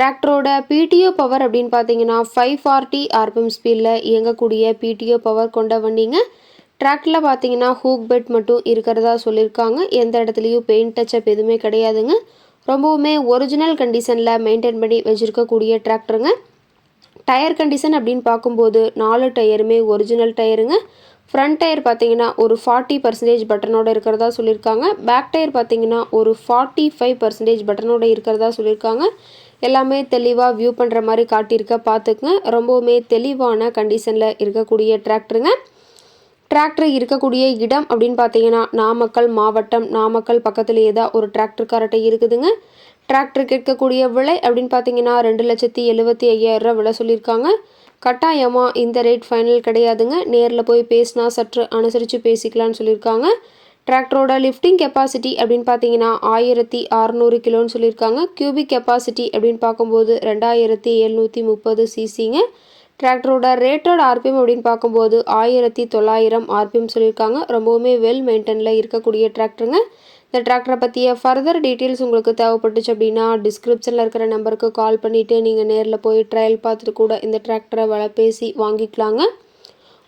டிராக்டரோட PTO power அப்படின்னு பார்த்தீங்கன்னா ஃபைவ் ஃபார்ட்டி ஆர்பிஎம் ஸ்பீடில் இயங்கக்கூடிய பிடிஓ பவர் கொண்ட வண்டிங்க. டிராக்டரில் பார்த்தீங்கன்னா ஹூக் பெட் மட்டும் இருக்கிறதா சொல்லியிருக்காங்க எந்த இடத்துலையும் பெயிண்ட் டச்சப் எதுவுமே கிடையாதுங்க. ரொம்பவுமே ஒரிஜினல் கண்டிஷனில் மெயின்டைன் பண்ணி வச்சுருக்கக்கூடிய டிராக்டருங்க டயர் கண்டிஷன் அப்படின்னு பார்க்கும்போது நாலு டயருமே ஒரிஜினல் டயருங்க ஃப்ரண்ட் டயர் பார்த்தீங்கன்னா ஒரு ஃபார்ட்டி பர்சன்டேஜ் பட்டனோட இருக்கிறதா சொல்லியிருக்காங்க பேக் டயர் பார்த்தீங்கன்னா ஒரு ஃபார்ட்டி ஃபைவ் பர்சன்டேஜ் பட்டனோட இருக்கிறதா சொல்லியிருக்காங்க எல்லாமே தெளிவாக வியூ பண்ணுற மாதிரி காட்டியிருக்க. பார்த்துக்குங்க. ரொம்பவுமே தெளிவான கண்டிஷனில் இருக்கக்கூடிய டிராக்டருங்க டிராக்டர் இருக்கக்கூடிய இடம் அப்படின்னு பார்த்தீங்கன்னா நாமக்கல் மாவட்டம் நாமக்கல் பக்கத்துலேயே தான் ஒரு டிராக்டர் இருக்குதுங்க. டிராக்டர் கேட்கக்கூடிய விலை அப்படின்னு பார்த்தீங்கன்னா ரெண்டு லட்சத்தி எழுபத்தி ஐயாயிரம் விலை சொல்லியிருக்காங்க. கட்டாயமாக இந்த ரேட் ஃபைனல் கிடையாதுங்க. நேரில் போய் பேசினா சற்று அனுசரித்து பேசிக்கலான்னு சொல்லியிருக்காங்க. டிராக்டரோட லிஃப்டிங் கெப்பாசிட்டி அப்படின்னு பார்த்தீங்கன்னா ஆயிரத்தி அறநூறு கிலோன்னு சொல்லியிருக்காங்க. கியூபிக் கெப்பாசிட்டி அப்படின்னு பார்க்கும்போது ரெண்டாயிரத்தி எழுநூற்றி முப்பது சிசிங்க டிராக்டரோட ரேட்டட் ஆர்பிஎம் அப்படின்னு பார்க்கும்போது ஆயிரத்தி தொள்ளாயிரம் ஆர்பிஎம் சொல்லியிருக்காங்க. ரொம்பவுமே வெல் மெயின்டெனில் இருக்கக்கூடிய டிராக்டருங்க இந்த டிராக்டரை பற்றிய ஃபர்தர் டீட்டெயில்ஸ் உங்களுக்கு தேவைப்பட்டுச்சு அப்படின்னா டிஸ்கிரிப்ஷனில் இருக்கிற நம்பருக்கு கால் பண்ணிவிட்டு நீங்கள் நேரில் போய் ட்ரையல் பார்த்துட்டு கூட இந்த டிராக்டரை விலை பேசி வாங்கிக்கலாங்க.